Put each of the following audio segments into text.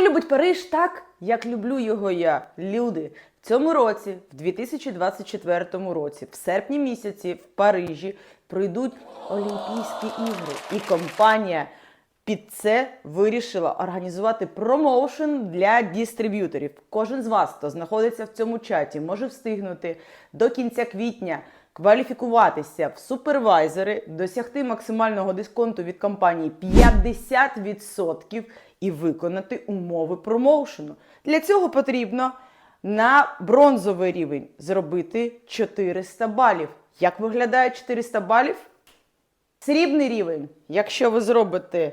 Любить Париж так, як люблю його я? Люди. В цьому році, в 2024 році, в серпні місяці в Парижі пройдуть Олімпійські ігри. І компанія під це вирішила організувати промоушен для дистриб'юторів. Кожен з вас, хто знаходиться в цьому чаті, може встигнути до кінця квітня кваліфікуватися в супервайзери, досягти максимального дисконту від компанії 50% і виконати умови промоушену. Для цього потрібно на бронзовий рівень зробити 400 балів. Як виглядає 400 балів? Срібний рівень, якщо ви зробите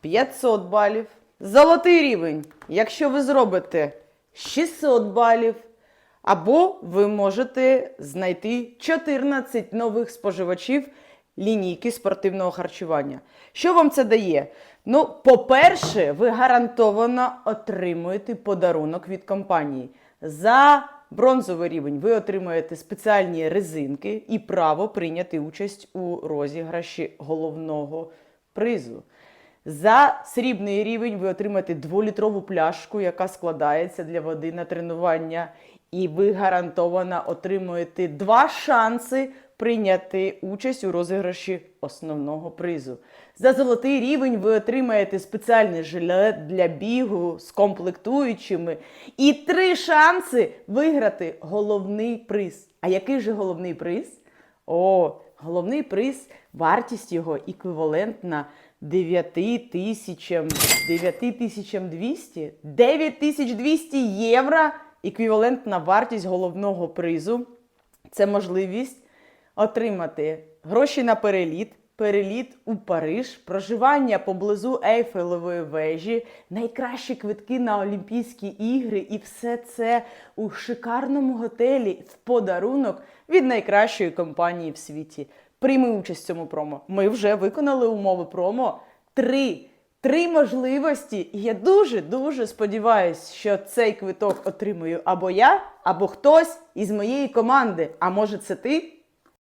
500 балів. Золотий рівень, якщо ви зробите 600 балів. Або ви можете знайти 14 нових споживачів лінійки спортивного харчування. Що вам це дає? Ну, по-перше, ви гарантовано отримуєте подарунок від компанії. За бронзовий рівень ви отримуєте спеціальні резинки і право прийняти участь у розіграші головного призу. За срібний рівень ви отримаєте дволітрову пляшку, яка складається для води на тренування, і ви гарантовано отримуєте два шанси прийняти участь у розіграші основного призу. За золотий рівень ви отримаєте спеціальний жилет для бігу з комплектуючими і три шанси виграти головний приз. А який же головний приз? О, головний приз, вартість його еквівалентна 9 тисячам, тисячам 200, 9200 євро еквівалентна вартість головного призу. Це можливість отримати гроші на переліт, переліт у Париж, проживання поблизу Ейфелевої вежі, найкращі квитки на Олімпійські ігри, і все це у шикарному готелі в подарунок від найкращої компанії в світі. Прийми участь в цьому промо. Ми вже виконали умови промо. Три. Три можливості. І я дуже дуже сподіваюся, що цей квиток отримую або я, або хтось із моєї команди. А може, це ти?